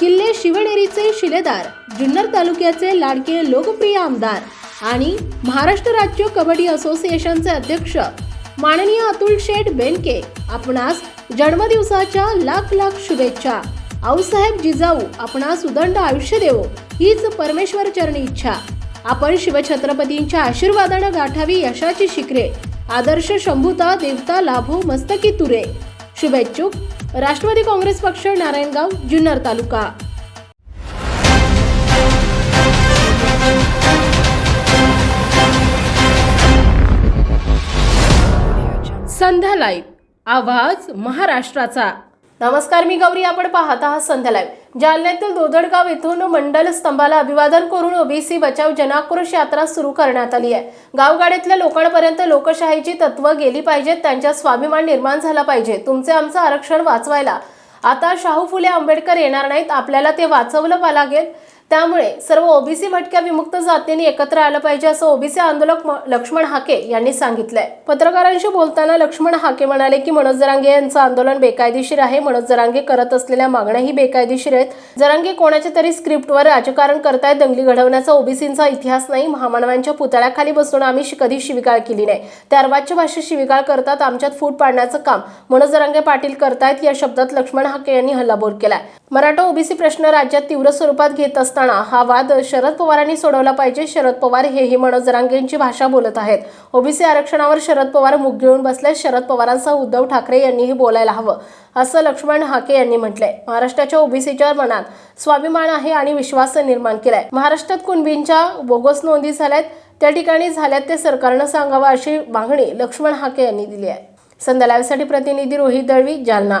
किल्ले शिवनेरीचे शिलेदार जुन्नर तालुक्याचे लाडके लोकप्रिय आमदार आणि महाराष्ट्र राज्य कबड्डी असोसिएशनचे अध्यक्ष माननीय अतुल शेठ बेनके आपणास जन्मदिवसाच्या लाख लाख शुभेच्छा. आऊसाहेब जिजाऊ आपणास उदंड आयुष्य देवो हीच परमेश्वर चरणी इच्छा. आपण शिवछत्रपतींच्या आशीर्वादानं गाठावी यशाची शिखरे. आदर्श शंभुता देवता लाभो मस्तकी तुरे. शुभेच्छुक राष्ट्रवादी काँग्रेस पक्ष नारायणगाव जुन्नर तालुका. संध्या लाईव्ह. आवाज महाराष्ट्राचा. नमस्कार मी गौरी. आपण पाहत आहात संध्या लाईव्ह जालन्यातील दोदडगाव येथून मंडल स्तंभाला अभिवादन करून ओबीसी बचाव जनाक्रोश यात्रा सुरू करण्यात आली आहे. गावगाड्यातल्या लोकांपर्यंत लोकशाहीची तत्व गेली पाहिजेत त्यांच्या स्वाभिमान निर्माण झाला पाहिजे. तुमचे आमचं आरक्षण वाचवायला. आता शाहू फुले आंबेडकर येणार नाहीत आपल्याला ते वाचवलं लागेल त्यामुळे सर्व ओबीसी भटक्या विमुक्त जातींनी एकत्र आलं पाहिजे असं ओबीसी आंदोलक म- लक्ष्मण हाके यांनी सांगितलंय. पत्रकारांशी बोलताना लक्ष्मण हाके म्हणाले की मनोज जरांगे यांचं आंदोलन बेकायदेशीर आहे. मनोज जरांगे करत असलेल्या मागण्याही बेकायदेशीर आहेत. जरांगे कोणाच्या तरी स्क्रिप्टवर राजकारण करतायत दंगली घडवण्याचा ओबीसींचा इतिहास नाही. महामानवांच्या पुतळ्याखाली बसून आम्ही कधी शिविकाळ केली नाही. ते अर्वाच्य भाषेत शिविकाळ करतात आमच्यात फूट पाडण्याचं काम मनोज जरांगे पाटील करतायत या शब्दात लक्ष्मण हाके यांनी हल्लाबोल केलाय. मराठा ओबीसी प्रश्न राज्यात तीव्र स्वरूपात घेत असताना हा वाद शरद पवारांनी सोडवला पाहिजे. शरद पवार हेही मनोज जरांगेंची भाषा बोलत आहेत. ओबीसी आरक्षणावर शरद पवार मुग घेऊन बसल्यास शरद पवारांसह उद्धव ठाकरे यांनीही बोलायला हवं असं लक्ष्मण हाके यांनी म्हटलंय. महाराष्ट्राच्या ओबीसीच्या मनात स्वाभिमान आहे आणि विश्वास निर्माण केलाय. महाराष्ट्रात कुणबींच्या बोगस नोंदी झाल्यात त्या ठिकाणी झाल्यात ते सरकारनं सांगावं अशी मागणी लक्ष्मण हाके यांनी दिली आहे. संध्या लाईव्हसाठी प्रतिनिधी रोहित दळवी जालना.